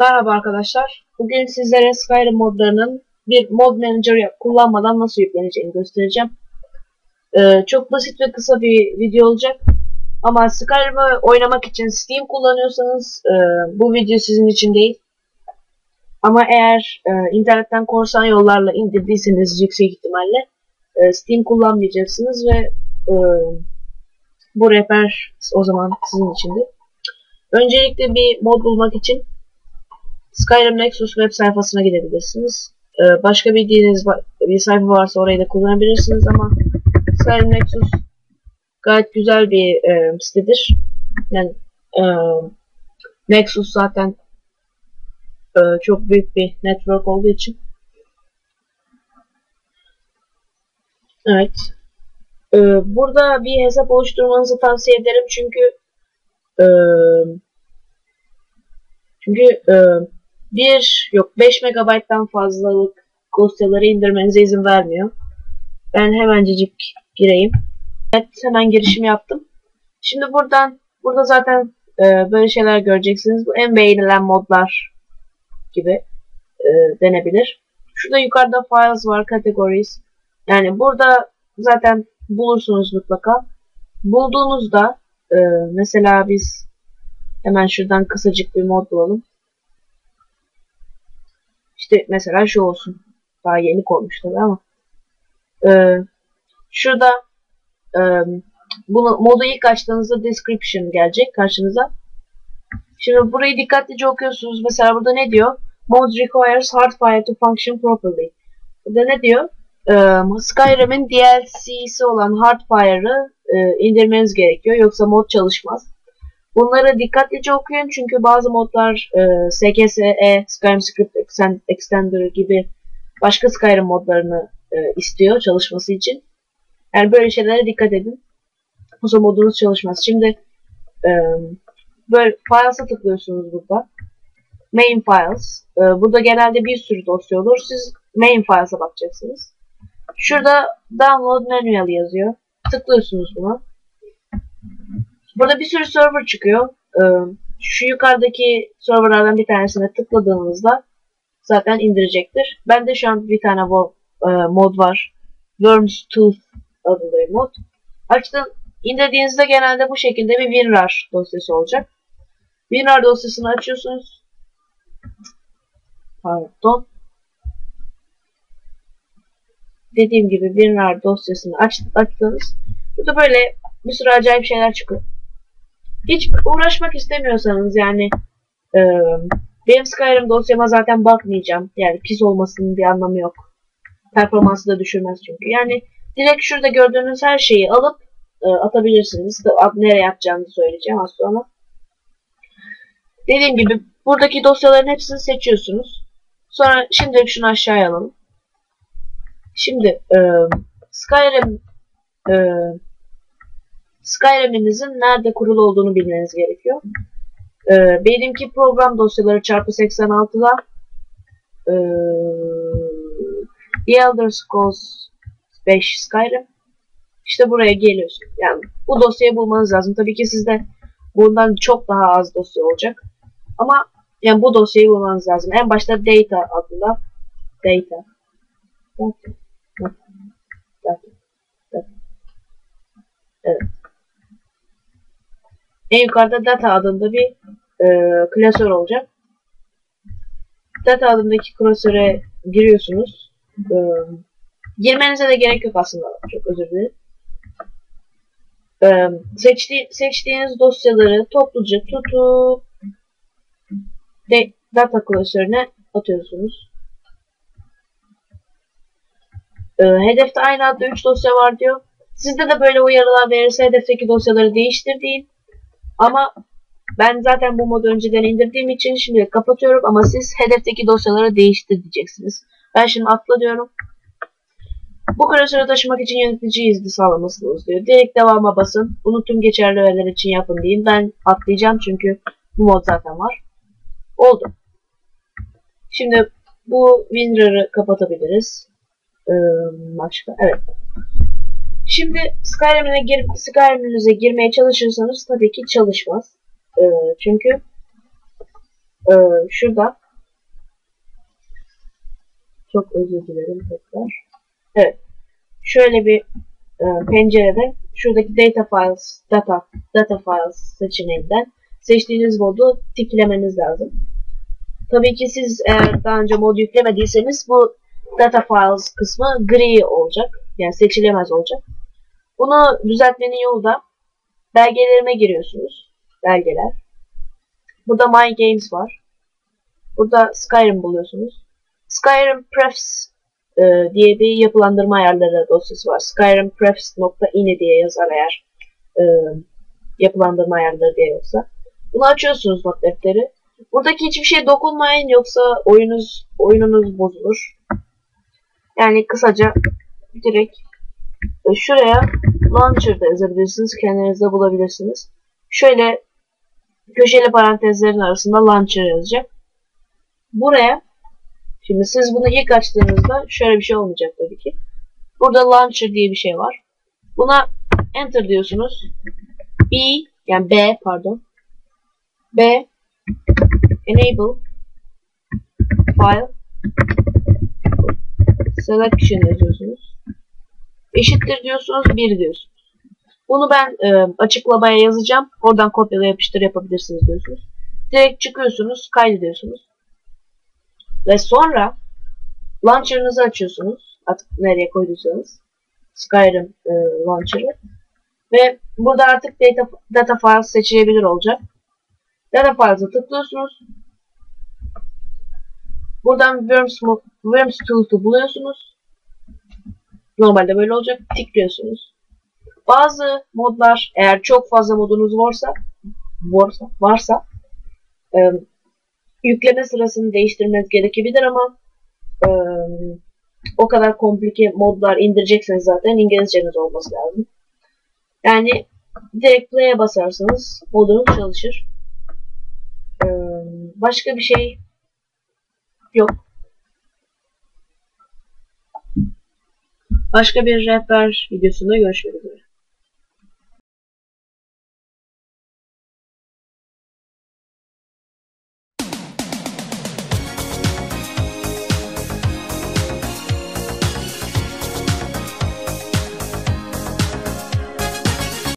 Merhaba arkadaşlar. Bugün sizlere Skyrim modlarının bir mod manager kullanmadan nasıl yükleneceğini göstereceğim. Ee, çok basit ve kısa bir video olacak. Ama Skyrim'i oynamak için Steam kullanıyorsanız e, bu video sizin için değil. Ama eğer e, internetten korsan yollarla indirdiyseniz yüksek ihtimalle e, Steam kullanmayacaksınız ve e, bu rehber o zaman sizin içindir. Öncelikle bir mod bulmak için Skyrim Nexus web sayfasına gidebilirsiniz. Ee, başka bildiğiniz bir sayfa varsa orayı da kullanabilirsiniz ama Skyrim Nexus gayet güzel bir e, sitedir. Yani e, Nexus zaten e, çok büyük bir network olduğu için. Evet. E, burada bir hesap oluşturmanızı tavsiye ederim çünkü e, çünkü e, bir yok 5 megabayttan fazlalık dosyaları indirmenize izin vermiyor. Ben hemencecik gireyim. Evet hemen girişim yaptım. Şimdi buradan burada zaten e, böyle şeyler göreceksiniz. Bu en beğenilen modlar gibi e, denebilir. Şurada yukarıda files var, categories. Yani burada zaten bulursunuz mutlaka. Bulduğunuzda e, mesela biz hemen şuradan kısacık bir mod bulalım. İşte mesela şu olsun. Daha yeni koymuş tabi ama. Ee, şurada e, bunu modu ilk açtığınızda description gelecek karşınıza. Şimdi burayı dikkatlice okuyorsunuz. Mesela burada ne diyor? Mod requires hardware to function properly. Burada ne diyor? Ee, Skyrim'in DLC'si olan Hardfire'ı e, indirmeniz gerekiyor. Yoksa mod çalışmaz. Bunları dikkatlice okuyun çünkü bazı modlar e, SKSE, Skyrim Script Extender gibi başka Skyrim modlarını e, istiyor çalışması için. Yani böyle şeylere dikkat edin. Zaman modunuz çalışmaz. Şimdi e, böyle Files'a tıklıyorsunuz burada. Main Files. E, burada genelde bir sürü dosya olur. Siz Main Files'a bakacaksınız. Şurada Download Manual yazıyor. Tıklıyorsunuz buna. Burada bir sürü server çıkıyor. Ee, şu yukarıdaki serverlardan bir tanesine tıkladığınızda zaten indirecektir. Ben de şu an bir tane e, mod var. Worms Tooth adında bir mod. Açtım. İndirdiğinizde genelde bu şekilde bir WinRAR dosyası olacak. WinRAR dosyasını açıyorsunuz. Pardon. Dediğim gibi WinRAR dosyasını aç, açtınız. Burada böyle bir sürü acayip şeyler çıkıyor hiç uğraşmak istemiyorsanız yani e, benim Skyrim dosyama zaten bakmayacağım. Yani pis olmasının bir anlamı yok. Performansı da düşürmez çünkü. Yani direkt şurada gördüğünüz her şeyi alıp e, atabilirsiniz. Nereye yapacağını söyleyeceğim az sonra. Dediğim gibi buradaki dosyaların hepsini seçiyorsunuz. Sonra şimdi şunu aşağıya alalım. Şimdi e, Skyrim e, Skyrim'inizin nerede kurulu olduğunu bilmeniz gerekiyor. Ee, benimki program dosyaları çarpı 86'da ee, The Elder Scrolls 5 Skyrim İşte buraya geliyorsun. Yani bu dosyayı bulmanız lazım. Tabii ki sizde bundan çok daha az dosya olacak. Ama yani bu dosyayı bulmanız lazım. En başta data adında. Data. Data. Evet. En yukarıda data adında bir e, klasör olacak. Data adındaki klasöre giriyorsunuz. E, girmenize de gerek yok aslında. Çok özür dilerim. E, seçti, seçtiğiniz dosyaları topluca tutup de, data klasörüne atıyorsunuz. E, hedefte aynı adda 3 dosya var diyor. Sizde de böyle uyarılar verirse hedefteki dosyaları değiştir deyin. Ama ben zaten bu modu önceden indirdiğim için şimdi kapatıyorum ama siz hedefteki dosyaları değiştir diyeceksiniz. Ben şimdi atla diyorum. Bu klasörü taşımak için yönetici izni sağlamasınız diyor. Direkt devama basın. Bunu tüm geçerli öğeler için yapın deyin. Ben atlayacağım çünkü bu mod zaten var. Oldu. Şimdi bu WinRAR'ı kapatabiliriz. Ee, başka. Evet. Şimdi Skyrim'e gir Skyrim'inize girmeye çalışırsanız tabii ki çalışmaz. Ee, çünkü Ee, şurada çok özür dilerim tekrar. Evet. Şöyle bir e, pencerede şuradaki data files data data files seçeneğinden seçtiğiniz modu tiklemeniz lazım. Tabii ki siz eğer daha önce mod yüklemediyseniz bu data files kısmı gri olacak. Yani seçilemez olacak. Bunu düzeltmenin yolu da belgelerime giriyorsunuz. Belgeler. Burada My Games var. Burada Skyrim buluyorsunuz. Skyrim Prefs e, diye bir yapılandırma ayarları dosyası var. Skyrim Prefs.ini diye yazar eğer e, yapılandırma ayarları diye yoksa. Bunu açıyorsunuz not defteri. Buradaki hiçbir şeye dokunmayın yoksa oyunuz oyununuz bozulur. Yani kısaca direkt e, şuraya launcher da yazabilirsiniz. Kendinizde bulabilirsiniz. Şöyle köşeli parantezlerin arasında launcher yazacak. Buraya şimdi siz bunu ilk açtığınızda şöyle bir şey olmayacak tabii ki. Burada launcher diye bir şey var. Buna enter diyorsunuz. B yani B pardon. B enable file selection yazıyorsunuz. Eşittir diyorsunuz, 1 diyorsunuz. Bunu ben e, açıklamaya yazacağım. Oradan kopyala yapıştır yapabilirsiniz diyorsunuz. Direkt çıkıyorsunuz, kaydediyorsunuz. Ve sonra launcher'ınızı açıyorsunuz. Artık nereye koyduysanız. Skyrim e, launcher'ı. Ve burada artık data, data files seçilebilir olacak. Data files'a tıklıyorsunuz. Buradan Worms, Worms Tool'u buluyorsunuz. Normalde böyle olacak. Tıklıyorsunuz. Bazı modlar eğer çok fazla modunuz varsa varsa, varsa e, yükleme sırasını değiştirmeniz gerekebilir ama e, o kadar komplike modlar indirecekseniz zaten İngilizceniz olması lazım. Yani direkt play'e basarsanız modunuz çalışır. E, başka bir şey yok. Başka bir rehber videosunda görüşmek üzere.